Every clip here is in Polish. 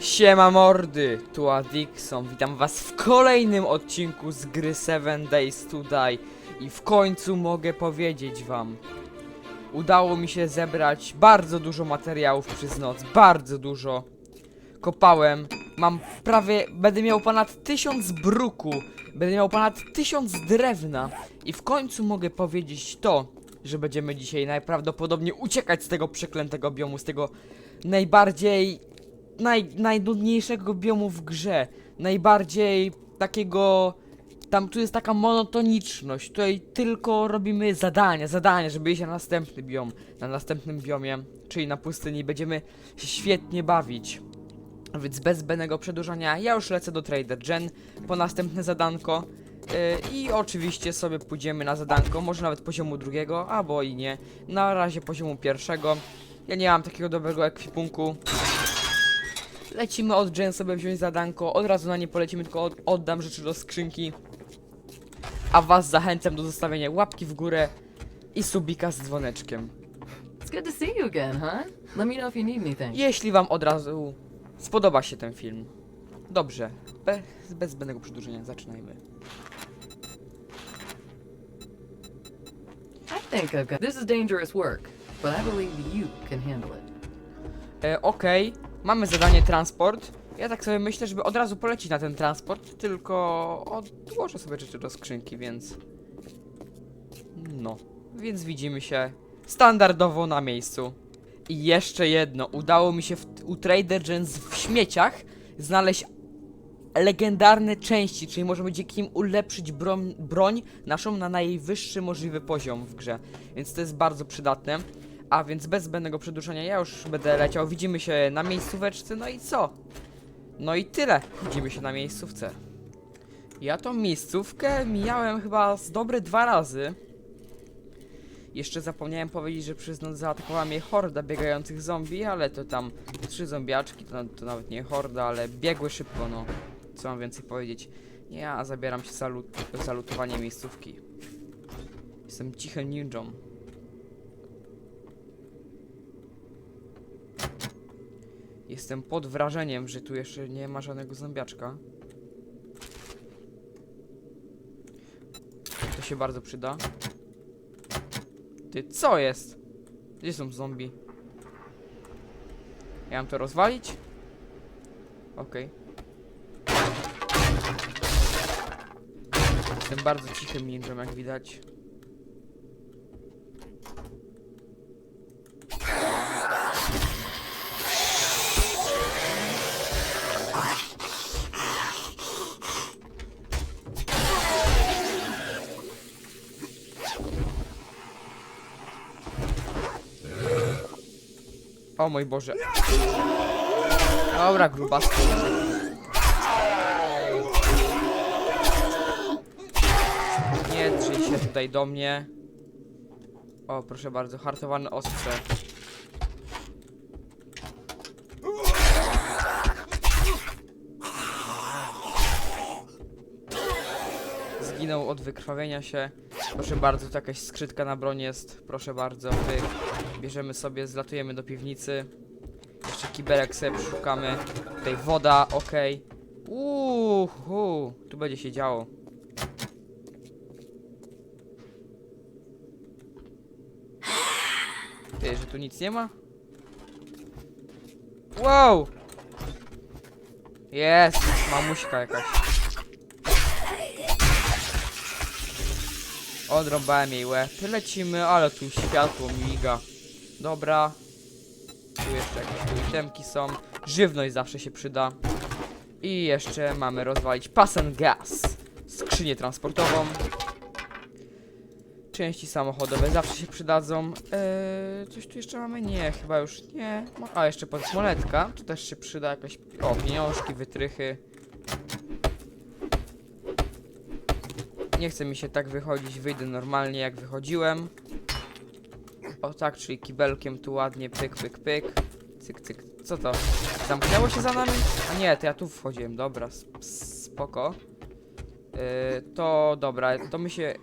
Siema mordy, tu Adixon, witam was w kolejnym odcinku z gry 7 Days to Die. I w końcu mogę powiedzieć wam Udało mi się zebrać bardzo dużo materiałów przez noc, bardzo dużo. Kopałem, mam prawie, będę miał ponad tysiąc bruku, będę miał ponad tysiąc drewna. I w końcu mogę powiedzieć to, że będziemy dzisiaj najprawdopodobniej uciekać z tego przeklętego biomu, z tego najbardziej naj, najnudniejszego biomu w grze. Najbardziej takiego. Tam tu jest taka monotoniczność. Tutaj tylko robimy zadania, zadania, żeby iść na następny biom. Na następnym biomie, czyli na pustyni, będziemy się świetnie bawić. Więc bez zbędnego przedłużania, ja już lecę do Trader Gen po następne zadanko. Yy, I oczywiście sobie pójdziemy na zadanko, może nawet poziomu drugiego, albo i nie. Na razie poziomu pierwszego. Ja nie mam takiego dobrego ekwipunku. Lecimy od Jen sobie wziąć zadanko, od razu na nie polecimy, tylko od, oddam rzeczy do skrzynki. A was zachęcam do zostawienia łapki w górę i subika z dzwoneczkiem. It's good to see you again, huh? Let me know if you need anything. Jeśli wam od razu spodoba się ten film. Dobrze, bez, bez zbędnego przedłużenia, zaczynajmy. I think I've got. This is dangerous work, but I believe you can handle it. E, Okej, mamy zadanie transport. Ja tak sobie myślę, żeby od razu polecić na ten transport, tylko odłożę sobie rzeczy do skrzynki, więc... No, więc widzimy się standardowo na miejscu. I jeszcze jedno, udało mi się w, u Trader Gens w śmieciach znaleźć legendarne części, czyli możemy dzięki nim ulepszyć broń, broń naszą na najwyższy możliwy poziom w grze, więc to jest bardzo przydatne. A więc bez zbędnego przedłużenia ja już będę leciał. Widzimy się na miejscóweczce, no i co? No i tyle. Widzimy się na miejscówce. Ja tą miejscówkę mijałem chyba z dobre dwa razy. Jeszcze zapomniałem powiedzieć, że przez noc zaatakowała mnie horda biegających zombie, ale to tam trzy zombiaczki, to, to nawet nie horda, ale biegły szybko, no. Co mam więcej powiedzieć? Ja zabieram się za, lut, za lutowanie miejscówki. Jestem cichym ninją. Jestem pod wrażeniem, że tu jeszcze nie ma żadnego zombiaczka. To się bardzo przyda. Ty, co jest? Gdzie są zombie? Ja mam to rozwalić? Okej. Jestem bardzo cichym ninją, jak widać. O mój Boże. Dobra, grubas. Nie drzyj się tutaj do mnie. O, proszę bardzo, hartowane ostrze. Zginął od wykrwawienia się. Proszę bardzo, tu jakaś skrytka na broń jest. Proszę bardzo, pyk. Bierzemy sobie, zlatujemy do piwnicy. Jeszcze kibelek sobie przeszukamy. Tutaj woda, okej. Uuu, tu będzie się działo. Ty, że tu nic nie ma? Wow! Jest, mamuśka jakaś. Odrąbałem jej łeb. Lecimy, ale tu światło miga. Dobra. Tu jeszcze jakieś tu itemki są. Żywność zawsze się przyda. I jeszcze mamy rozwalić pasen gaz. Skrzynię transportową. Części samochodowe zawsze się przydadzą. Eee, coś tu jeszcze mamy? Nie, chyba już nie. A, jeszcze pod monetka. Tu też się przyda jakaś... O, pieniążki, wytrychy. Nie chce mi się tak wychodzić, wyjdę normalnie jak wychodziłem. O tak, czyli kibelkiem tu ładnie, pyk, pyk, pyk. Cyk, cyk. Co to? Zamknęło się za nami? A nie, to ja tu wchodziłem, dobra, sp- spoko. Yy, to dobra, to my się...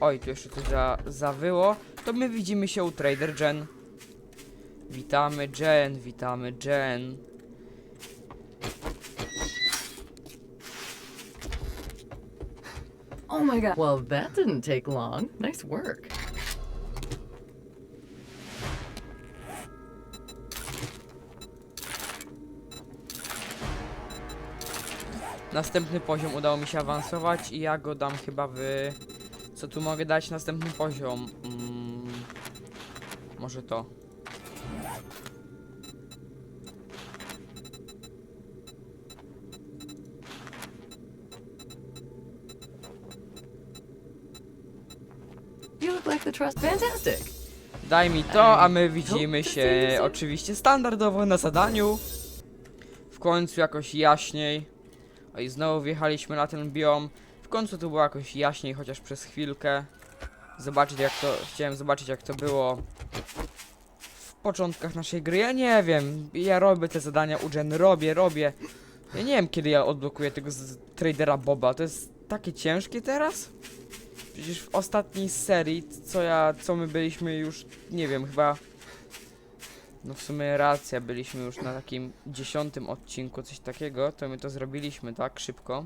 Oj, tu jeszcze coś za, zawyło. To my widzimy się u Trader Jen. Witamy Jen, witamy Jen. My god. Well, that didn't take long. Nice work. Następny poziom udało mi się awansować i ja go dam chyba w... Co tu mogę dać? Następny poziom. Mm, może to. You look like the trust. Fantastic. Daj mi to, a my widzimy się oczywiście standardowo na zadaniu. W końcu jakoś jaśniej. O i znowu wjechaliśmy na ten biom. W końcu to było jakoś jaśniej, chociaż przez chwilkę. Zobaczyć jak to, chciałem zobaczyć jak to było w początkach naszej gry. Ja nie wiem, ja robię te zadania u Jen, robię, robię. Ja nie wiem kiedy ja odblokuję tego z tradera Boba, to jest takie ciężkie teraz? Przecież w ostatniej serii, co ja, co my byliśmy już, nie wiem, chyba... No w sumie racja, byliśmy już na takim dziesiątym odcinku, coś takiego, to my to zrobiliśmy tak szybko.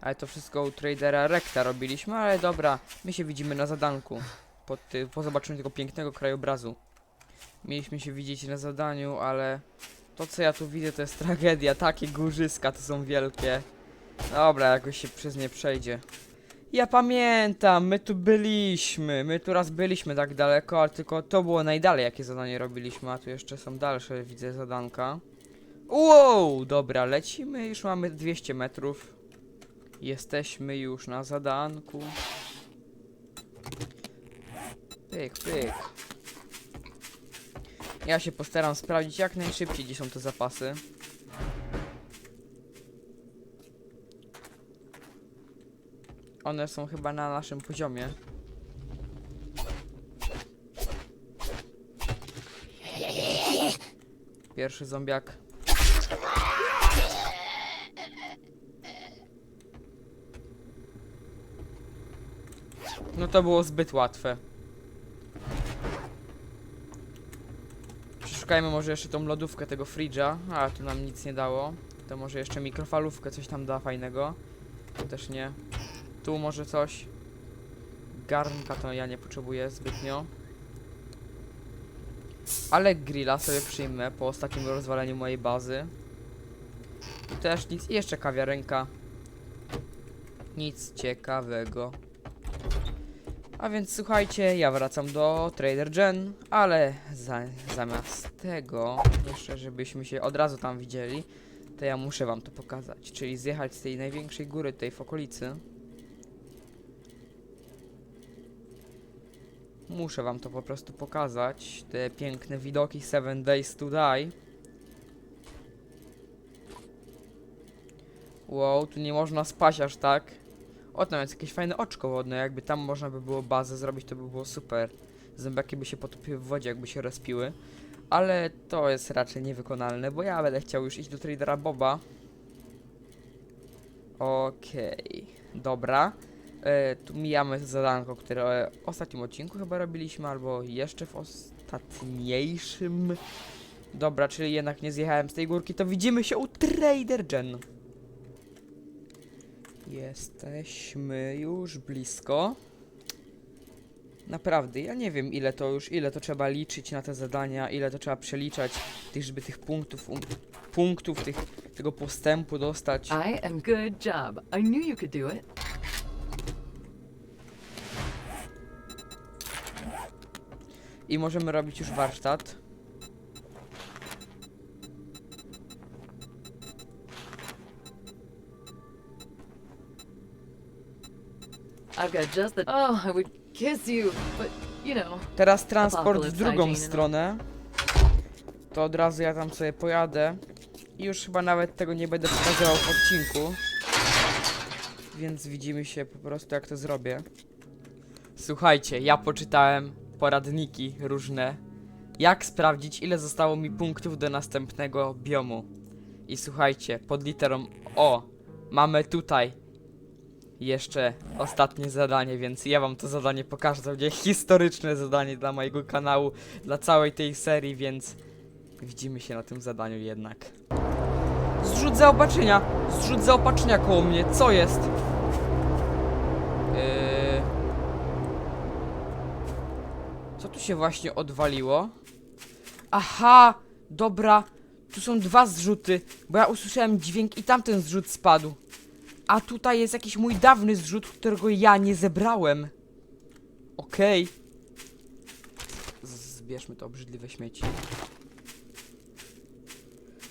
Ale to wszystko u tradera Rekta robiliśmy, ale dobra, my się widzimy na zadanku. Po, ty, po zobaczeniu tego pięknego krajobrazu. Mieliśmy się widzieć na zadaniu, ale to co ja tu widzę to jest tragedia, takie górzyska to są wielkie. Dobra, jakoś się przez nie przejdzie. Ja pamiętam, my tu byliśmy, my tu raz byliśmy tak daleko, ale tylko to było najdalej jakie zadanie robiliśmy, a tu jeszcze są dalsze, widzę zadanka. Wow, dobra, lecimy, już mamy 200 metrów. Jesteśmy już na zadanku. Pyk, pyk. Ja się postaram sprawdzić jak najszybciej, gdzie są te zapasy. One są chyba na naszym poziomie. Pierwszy zombiak. No to było zbyt łatwe. Przeszukajmy może jeszcze tą lodówkę tego fridża. A, tu nam nic nie dało. To może jeszcze mikrofalówkę coś tam da fajnego. To też nie. Tu może coś. Garnka to ja nie potrzebuję zbytnio. Ale grilla sobie przyjmę po ostatnim rozwaleniu mojej bazy. Tu też nic. I jeszcze kawiarenka. Nic ciekawego. A więc słuchajcie, ja wracam do Trader Gen, ale za, zamiast tego, jeszcze żebyśmy się od razu tam widzieli, to ja muszę wam to pokazać, czyli zjechać z tej największej góry tutaj w okolicy. Muszę wam to po prostu pokazać, te piękne widoki Seven Days to Die. Wow, tu nie można spać aż tak. O, tam jest jakieś fajne oczko wodne, jakby tam można by było bazę zrobić, to by było super. Zębiaki by się potopiły w wodzie, jakby się rozpiły. Ale to jest raczej niewykonalne, bo ja będę chciał już iść do tradera Boba. Okej, dobra. E, tu mijamy zadanko, które w ostatnim odcinku chyba robiliśmy, albo jeszcze w ostatniejszym. Dobra, czyli jednak nie zjechałem z tej górki, to widzimy się u Trader Gen. Jesteśmy już blisko. Naprawdę, ja nie wiem ile to już, ile to trzeba liczyć na te zadania, ile to trzeba przeliczać, żeby tych punktów, um, punktów, tych, tego postępu dostać. I am good job. I knew you could do it. I możemy robić już warsztat. I've got just the. Oh, I would kiss you, but you know. Teraz transport w drugą stronę. To od razu ja tam sobie pojadę. I już chyba nawet tego nie będę pokazywał w odcinku. Więc widzimy się po prostu jak to zrobię. Słuchajcie, ja poczytałem poradniki różne. Jak sprawdzić ile zostało mi punktów do następnego biomu. I słuchajcie, pod literą O mamy tutaj jeszcze ostatnie zadanie, więc ja wam to zadanie pokażę. To będzie historyczne zadanie dla mojego kanału, dla całej tej serii, więc widzimy się na tym zadaniu jednak. Zrzut zaopatrzenia! Zrzut zaopatrzenia koło mnie, co jest? Się właśnie odwaliło? Aha! Dobra, tu są dwa zrzuty, bo ja usłyszałem dźwięk i tamten zrzut spadł. A tutaj jest jakiś mój dawny zrzut, którego ja nie zebrałem. Okej. Z- Zbierzmy to obrzydliwe śmieci.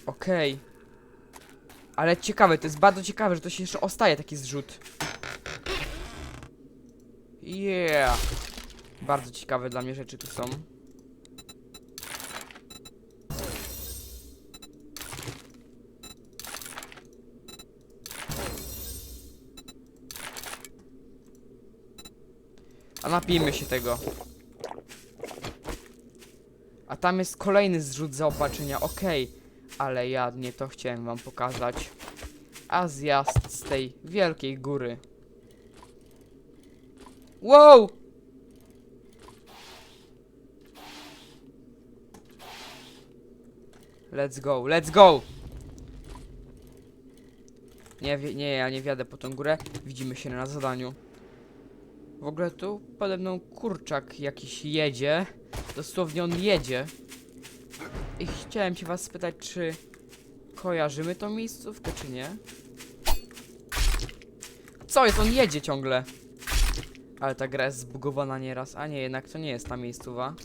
Okej. Ale ciekawe, to jest bardzo ciekawe, że to się jeszcze ostaje taki zrzut. Yeah. Bardzo ciekawe dla mnie rzeczy tu są. A napijmy się tego. A tam jest kolejny zrzut zaopatrzenia, okej. Ale ja nie to chciałem wam pokazać. A zjazd z tej wielkiej góry. Wow! Let's go, let's go! Nie, nie, ja nie wjadę po tą górę. Widzimy się na zadaniu. W ogóle tu pode mną kurczak jakiś jedzie. Dosłownie on jedzie. I chciałem się was spytać, czy kojarzymy tą miejscówkę, czy nie? Co jest? On jedzie ciągle. Ale ta gra jest zbugowana nieraz. A nie, jednak to nie jest ta miejscowa.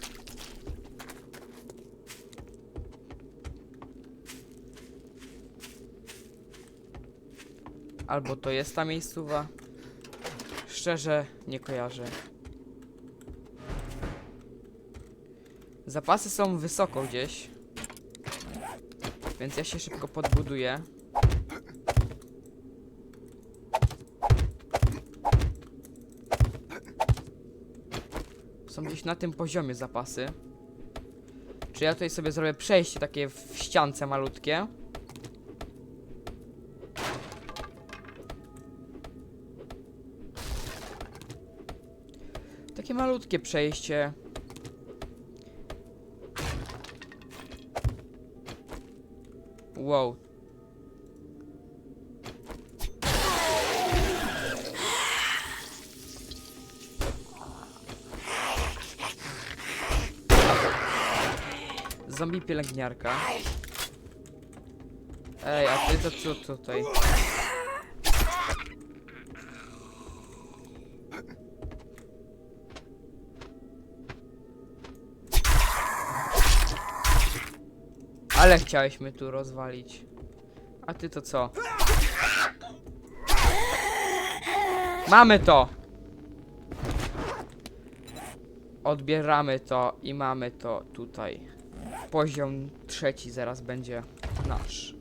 Albo to jest ta miejscowa. Szczerze, nie kojarzę. Zapasy są wysoko gdzieś. Więc ja się szybko podbuduję. Są gdzieś na tym poziomie zapasy. Czy ja tutaj sobie zrobię przejście takie w ściance malutkie? Takie malutkie przejście. Wow. Zombie pielęgniarka. Ej, a ty to co tutaj? Ale chciałeś mnie tu rozwalić. A ty to co? Mamy to! Odbieramy to i mamy to tutaj. Poziom trzeci zaraz będzie nasz.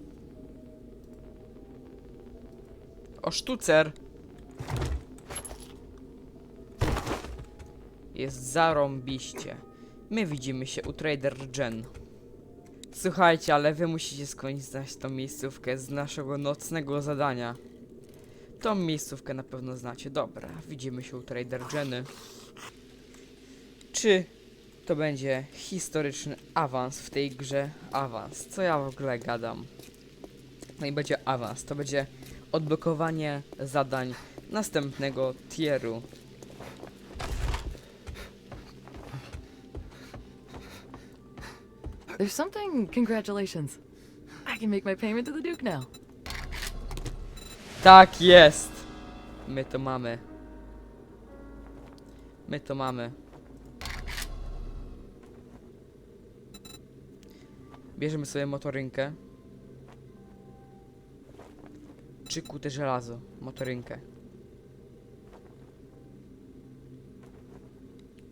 O sztucer! Jest zarąbiście. My widzimy się u Trader Gen. Słuchajcie, ale wy musicie skądś znać tą miejscówkę z naszego nocnego zadania. Tą miejscówkę na pewno znacie. Dobra, widzimy się u Trader Jenny. Czy to będzie historyczny awans w tej grze? Awans. Co ja w ogóle gadam? No i będzie awans. To będzie odblokowanie zadań następnego tieru. There's something. Congratulations. I can make my payment to the Duke now. Tak jest! My to mamy. My to mamy. Bierzemy sobie motorynkę. Czy kute żelazo? Motorynkę.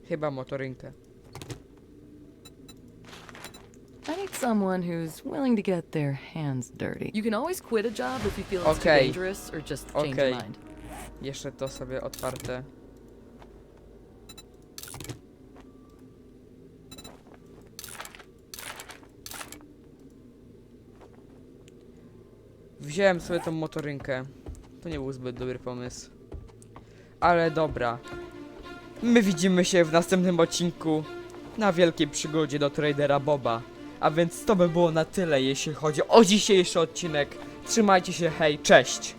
Chyba motorynkę. I need someone who's willing to get their hands dirty. You can always quit a job if you feel it's Okay. too dangerous or just change Okay. your mind. Jeszcze to sobie otwarte. Wziąłem sobie tą motorynkę. To nie był zbyt dobry pomysł. Ale dobra. My widzimy się w następnym odcinku na wielkiej przygodzie do tradera Boba. A więc to by było na tyle, jeśli chodzi o dzisiejszy odcinek. Trzymajcie się, hej, cześć!